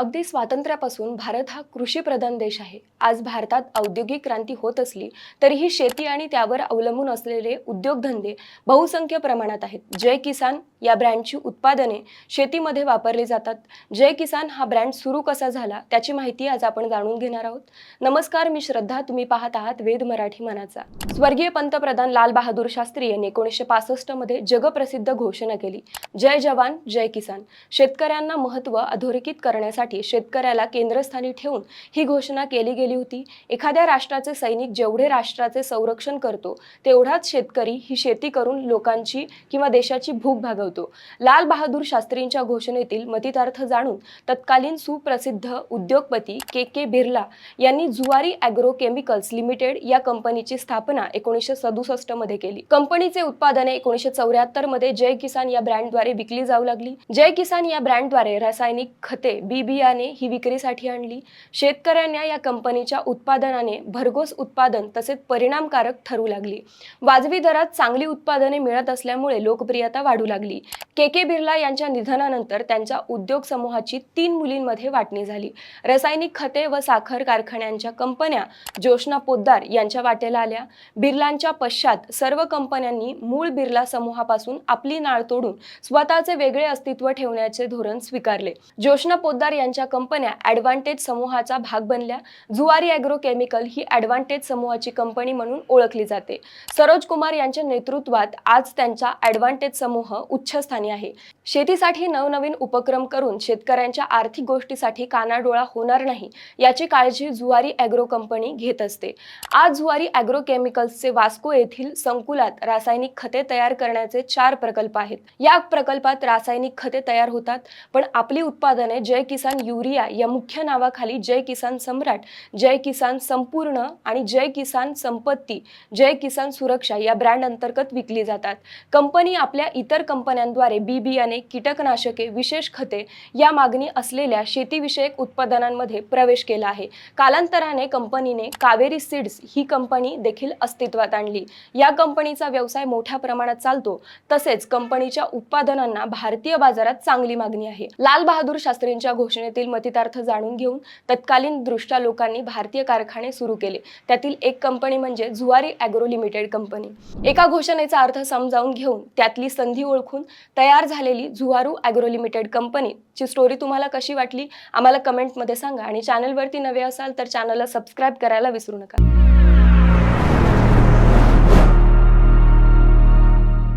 अगदी स्वातंत्र्यापासून भारत हा कृषीप्रधान देश आहे. आज भारतात औद्योगिक क्रांती होत असली तरीही शेती आणि त्यावर अवलंबून असलेले उद्योगधंदे बहुसंख्य प्रमाणात आहेत. जय किसान या ब्रँडची उत्पादने शेतीमध्ये वापरली जातात. जय किसान हा ब्रँड सुरू कसा झाला त्याची माहिती आज आपण जाणून घेणार आहोत. नमस्कार मी श्रद्धा. तुम्ही पाहत आहात वेद मराठी मनाचा. स्वर्गीय पंतप्रधान लाल बहादूर शास्त्री यांनी एकोणीसशे पासष्टमध्ये जगप्रसिद्ध घोषणा केली. जय जवान जय किसान. शेतकऱ्यांना महत्त्व अधोरेखित करण्यासाठी करण्यासाठी शेतकऱ्याला केंद्रस्थानी ठेवून ही घोषणा केली गेली होती. एखाद्या राष्ट्राचे सैनिक जेवढे राष्ट्राचे संरक्षण करतो तेवढाच शेतकरी ही शेती करून लोकांची किंवा देशाची भूक भागवतो. लाल बहादूर शास्त्रींच्या घोषणेतील मतितार्थ जाणून तत्कालीन सुप्रसिद्ध उद्योगपती के के बिर्ला यांनी जुवारी अॅग्रो केमिकल्स लिमिटेड या कंपनीची स्थापना एकोणीसशे सदुसष्टमध्ये केली. कंपनीचे उत्पादने एकोणीसशे चौऱ्याहत्तरमध्ये जय किसान या ब्रँडद्वारे विकली जाऊ लागली. जय किसान या ब्रँडद्वारे रासायनिक खते बी बियाणे ही विक्रीसाठी आणली. शेतकऱ्यांना या कंपनीच्या उत्पादनाने भरघोस उत्पादन तसेच परिणामकारक ठरू लागली. वाजवी दरात चांगली उत्पादने मिळत असल्यामुळे लोकप्रियता वाढू लागली. के के बिर्ला यांच्या निधनानंतर त्यांच्या उद्योग समूहाची तीन मुलींमध्ये वाटणी झाली. रासायनिक खते व साखर कारखान्यांच्या कंपन्या जोशना पोद्दार यांच्या वाटेला आल्या. बिर्लांच्या पश्चात सर्व कंपन्यांनी मूळ बिर्ला समूहापासून आपली नाळ तोडून स्वतःचे वेगळे अस्तित्व ठेवण्याचे धोरण स्वीकारले. जोशना पोद्दार यांच्या कंपन्या ॲडव्हान्टेज समूहाचा भाग बनल्या. जुवारी ॲग्रो केमिकल ही ॲडव्हान्टेज समूहाची कंपनी म्हणून ओळखली जाते. सरोज कुमार यांच्या नेतृत्वात आज त्यांचा ॲडव्हान्टेज समूह उच्चस्थानी आहे. शेतीसाठी नवनवीन उपक्रम करून शेतकऱ्यांच्या आर्थिक गोष्टीसाठी कानाडोळा होणार नाही याची काळजी जुवारी ॲग्रो कंपनी घेत असते. आज जुवारी ॲग्रो केमिकल्सचे वास्को येथील संकुलात रासायनिक खते तयार करण्याचे चार प्रकल्प आहेत. या प्रकल्पात रासायनिक खते तयार होतात पण आपली उत्पादने जय किसान युरिया या मुख्य नावाखाली जय किसान सम्राट जय किसान संपूर्ण आणि जय किसान संपत्ती जय किसान सुरक्षा या ब्रँड अंतर्गत विकली जातात. कंपनी आपल्या इतर कंपन्यांद्वारे बी बियाणे कीटकनाशके विशेष खते या मागणी असलेल्या शेतीविषयक उत्पादनांमध्ये प्रवेश केला आहे. कालांतराने कंपनीने कावेरी सीड्स ही कंपनी देखील अस्तित्वात आणली. या कंपनीचा व्यवसाय मोठ्या प्रमाणात चालतो. तसेच कंपनीच्या उत्पादनांना भारतीय बाजारात चांगली मागणी आहे. लाल बहादूर शास्त्रींच्या योजनेतील मतितार्थ जाणून घेऊन तत्कालीन दृष्ट्या लोकांनी भारतीय कारखाने सुरू केले. त्यातील एक कंपनी म्हणजे जुवारी अॅग्रो लिमिटेड कंपनी. एका घोषणेचा अर्थ समजावून घेऊन त्यातली संधी ओळखून तयार झालेली जुवारू अॅग्रो लिमिटेड कंपनीची स्टोरी तुम्हाला कशी वाटली? आम्हाला कमेंटमध्ये सांगा आणि चॅनलवरती नवे असाल तर चॅनलला सबस्क्राईब करायला विसरू नका.